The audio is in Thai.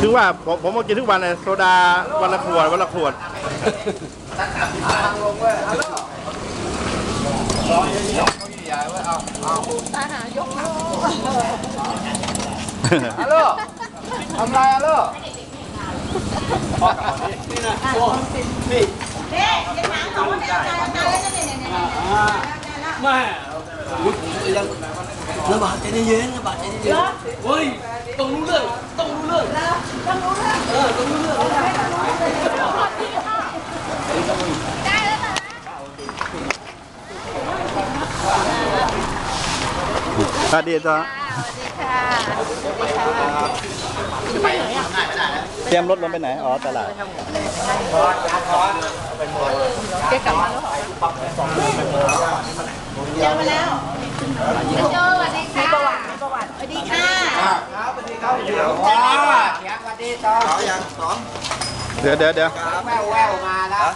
คือว่าผมผมมากินทุกวันเลยโซดาวันละขวดวันละขวดฮัลโหลทำไรฮัลโหลแม่ระบาดใจเย็นระบาดใจเย็นเฮ้ยต้องรู้เรื่องต้องรู้เรื่องต้องรู้เรื่องเออต้องรู้เรื่อง สวัสดีจ้าเตรียมรถลงไปไหน อ๋อ ตลาดเจอมาแล้วเจอสวัสดีค่ะมีประวัติมีประวัติสวัสดีค่ะเดี๋ยวว้าเสียงสวัสดีต่อเดี๋ยวเดี๋ยวเดี๋ยวแววแววมาแล้ว